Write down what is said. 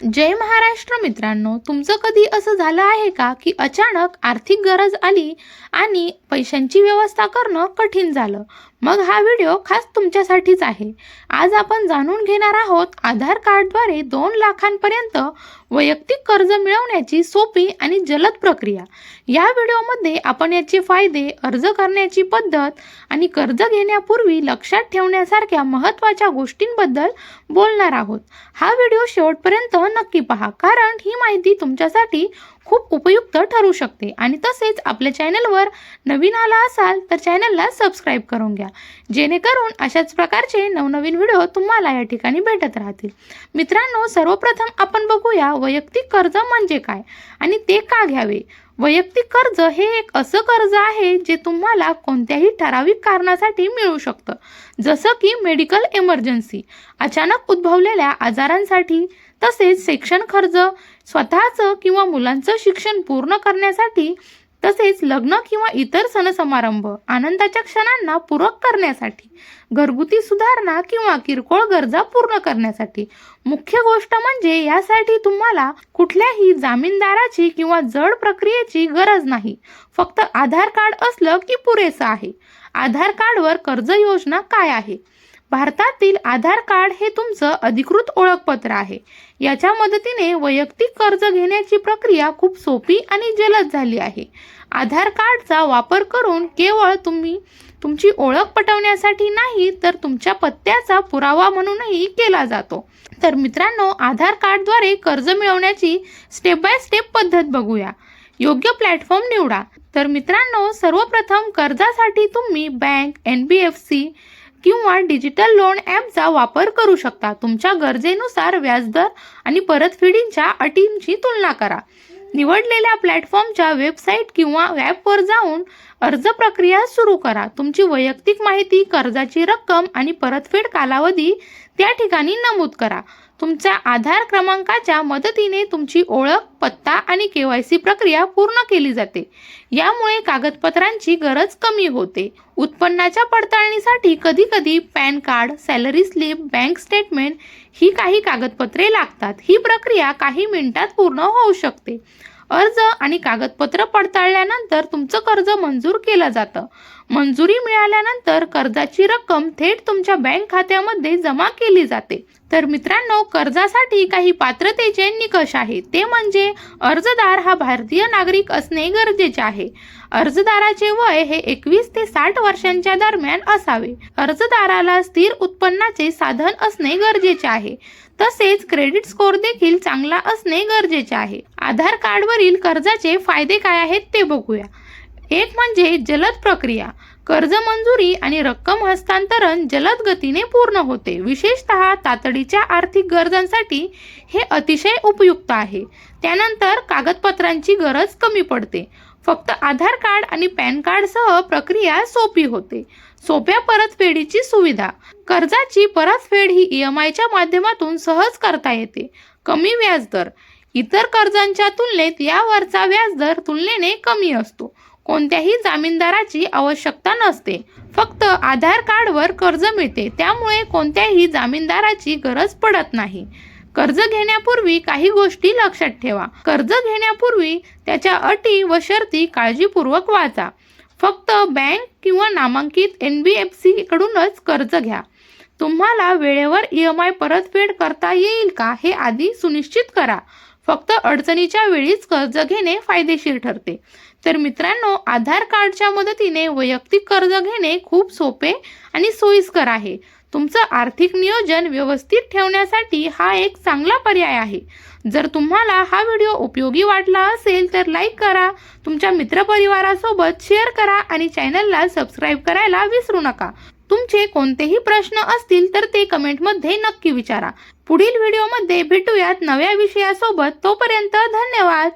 जय महाराष्ट्र मित्रांनो तुमचं कधी असं झालं आहे का की अचानक आर्थिक गरज आली आणि पैशांची व्यवस्था करणं कठीण झालं? मग हा व्हिडिओ खास तुमच्यासाठीच आहे. आज आपण जाणून घेणार आहोत आधार कार्डद्वारे दोन लाखांपर्यंत वैयक्तिक कर्ज मिळवण्याची सोपी आणि जलद प्रक्रिया. या व्हिडिओमध्ये आपण याचे फायदे अर्ज करण्याची पद्धत आणि कर्ज घेण्यापूर्वी लक्षात ठेवण्यासारख्या महत्त्वाच्या गोष्टींबद्दल बोलणार आहोत. हा व्हिडिओ शेवटपर्यंत नक्की पहा कारण ही माहिती तुमच्यासाठी खूप उपयुक्त ठरू शकते. आणि तसेच आपल्या चॅनलवर नवीन आला असाल तर चॅनलला सबस्क्राईब करून घ्या. जेणेकरून अशाच प्रकारचे नवनवीन व्हिडिओ तुम्हाला या ठिकाणी भेटत राहतील. मित्रांनो सर्वप्रथम आपण बघूया वैयक्तिक कर्ज म्हणजे काय? आणि ते का घ्यावे? वैयक्तिक कर्ज हे एक असं कर्ज आहे जे तुम्हाला कोणत्याही ठराविक कारणासाठी मिळू शकतं. जसं की मेडिकल इमर्जन्सी. अचानक उद्भवलेल्या आजारांसाठी तसेच शिक्षण खर्च स्वतःचं किंवा मुलांचं शिक्षण पूर्ण करण्यासाठी तसेच लग्न किंवा इतर सण समारंभ आनंदाच्या क्षणांना पूरक करण्यासाठी घरगुती सुधारणा किंवा किरकोळ गरजा पूर्ण करण्यासाठी. मुख्य गोष्ट म्हणजे यासाठी तुम्हाला कुठल्याही जामीनदाराची किंवा जड प्रक्रियेची गरज नाही. फक्त आधार कार्ड असलं की पुरेसं आहे. आधार कार्डवर कर्ज योजना काय आहे? भारतातील आधार कार्ड हे तुमचं अधिकृत ओळखपत्र आहे. याच्या मदतीने वैयक्तिक कर्ज घेण्याची प्रक्रिया खूप सोपी आणि जलद झाली आहे. आधार कार्डचा वापर करून केवळ तुम्ही तुमची ओळख पटवण्यासाठी नाही तर तुमच्या पत्त्याचा पुरावा म्हणूनही केला जातो. तर मित्रांनो आधार कार्डद्वारे कर्ज मिळवण्याची स्टेप बाय स्टेप पद्धत बघूया. योग्य प्लॅटफॉर्म निवडा. तर मित्रांनो सर्वप्रथम कर्जासाठी तुम्ही bank N B F C किंवा डिजिटल लोन ॲपचा वापर करू शकता. तुमच्या गरजेनुसार व्याजदर आणि परतफेडींच्या अटींची तुलना करा. निवडलेल्या प्लॅटफॉर्मच्या वेबसाईट किंवा ॲपवर जाऊन अर्ज प्रक्रिया सुरू करा. तुमची वैयक्तिक माहिती कर्जाची रक्कम आणि परतफेड कालावधी त्या ठिकाणी नमूद करा. तुमच्या आधार क्रमांकाच्या मदतीने तुमची ओळख पत्ता आणि के वाय सी प्रक्रिया पूर्ण केली जाते. यामुळे कागदपत्रांची गरज कमी होते. उत्पन्नाच्या पडताळणीसाठी कधीकधी PAN card salary slip bank statement ही काही कागदपत्रे लागतात. ही प्रक्रिया काही मिनिटात पूर्ण होऊ शकते. अर्ज आणि कागदपत्र पडताळल्यानंतर तुमचं कर्ज मंजूर केलं जातं. मंजुरी मिळाल्यानंतर कर्जाची रक्कम थेट तुमच्या बँक खात्यामध्ये जमा केली जाते. तर मित्रांनो कर्जासाठी काही पात्रतेचे निकष आहेत ते म्हणजे अर्जदार हा भारतीय नागरिक असणे गरजेचे आहे. अर्जदाराचे वय हे एकवीस ते साठ वर्षांच्या दरम्यान असावे. अर्जदाराला स्थिर उत्पन्नाचे साधन असणे गरजेचे आहे. तसेच क्रेडिट स्कोअर देखील चांगला असणे गरजेचे आहे. आधार कार्डवरील कर्जाचे फायदे काय आहेत ते बघूया. एक म्हणजे जलद प्रक्रिया. कर्ज मंजुरी आणि रक्कम हस्तांतरण जलद गतीने पूर्ण होते. विशेषतः तातडीच्या आर्थिक गरजांसाठी हे अतिशय उपयुक्त आहे. त्यानंतर कागदपत्रांची गरज कमी पडते. फक्त आधार कार्ड आणि पॅन कार्डसह प्रक्रिया सोपी होते. सोप्या परतफेडीची सुविधा. कर्जाची परतफेड ही ई एम आयच्या माध्यमातून सहज करता येते. कमी व्याजदर. इतर कर्जांच्या तुलनेत यावरचा व्याजदर तुलनेने कमी असतो. कोणत्याही जामीनदाराची आवश्यकता नसते. फक्त आधार कार्डवर कर्ज मिळते. त्यामुळे कोणत्याही जामीनदाराची गरज पडत नाही. कर्ज घेण्यापूर्वी काही गोष्टी लक्षात ठेवा. कर्ज घेण्यापूर्वी त्याच्या अटी व शर्ती काळजीपूर्वक वाचा. फक्त बँक किंवा नामांकित एन बी एफ सी कडूनच कर्ज घ्या. तुम्हाला वेळेवर ई एम आय परतफेड करता येईल का हे आधी सुनिश्चित करा. फक्त अडचणीच्या वेळीच कर्ज घेणे फायदेशीर ठरते. तर मित्रांनो आधार कार्डच्या मदतीने वैयक्तिक कर्ज घेणे खूप सोपे आणि सोयीस्कर आहे. तुमचं आर्थिक नियोजन व्यवस्थित ठेवण्यासाठी हा एक चांगला पर्याय आहे. जर तुम्हाला हा व्हिडिओ उपयोगी वाटला असेल तर लाईक करा तुमच्या मित्रपरिवारासोबत शेअर करा आणि चॅनलला सबस्क्राईब करायला विसरू नका. तुमचे कोणतेही प्रश्न असतील तर ते कमेंटमध्ये नक्की विचारा. पुढील व्हिडिओमध्ये भेटूयात नव्या विषयासोबत तोपर्यंत धन्यवाद.